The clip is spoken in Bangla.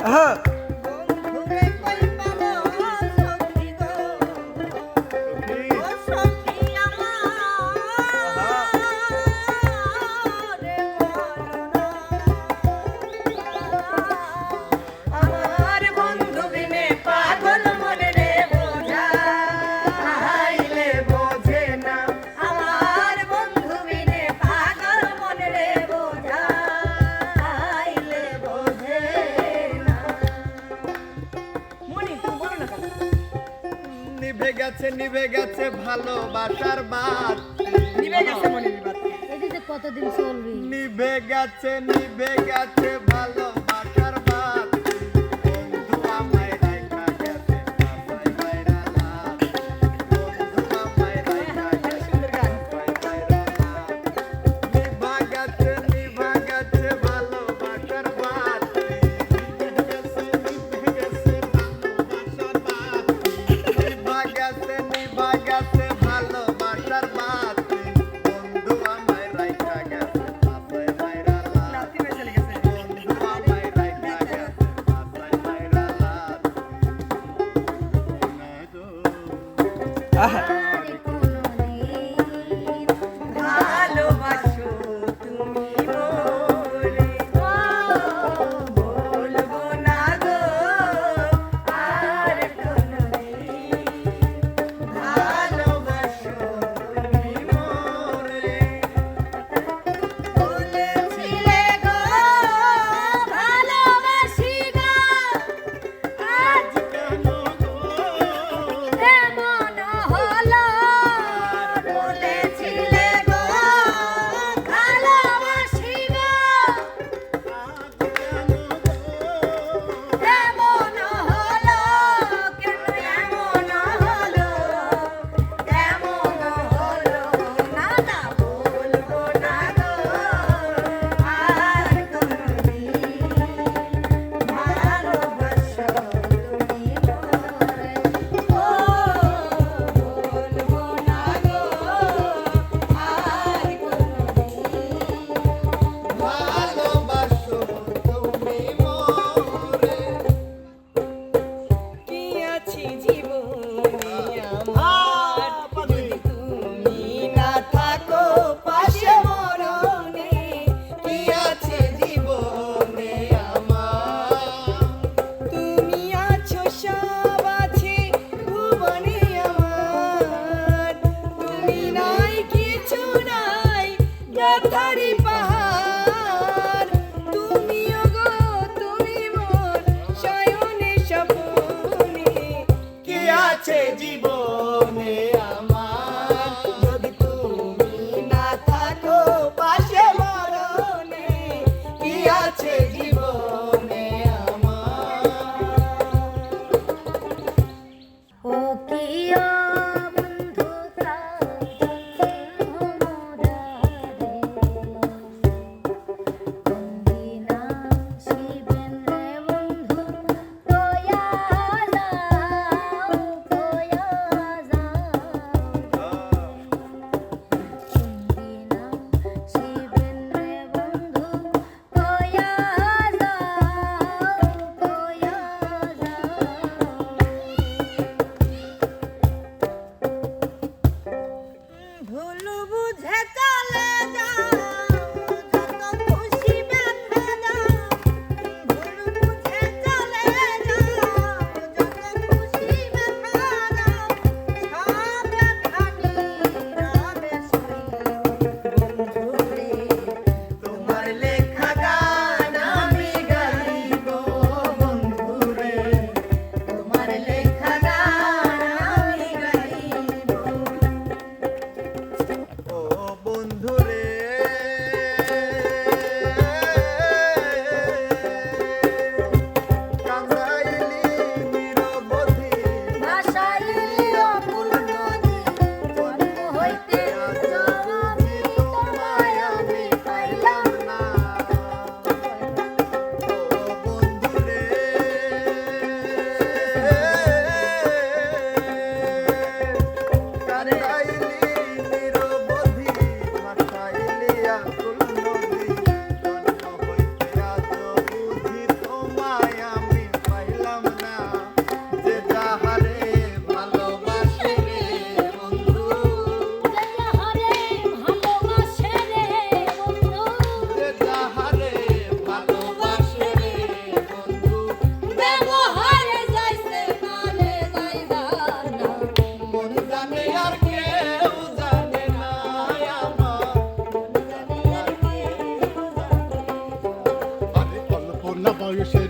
ها. নিভে গেছে নিভে গেছে ভালোবাসার বাত নিভে গেছে মনির বাত এদিকে কতদিন চলবে? নিভে গেছে নিভে গেছে ভালো তারি I'm your shit.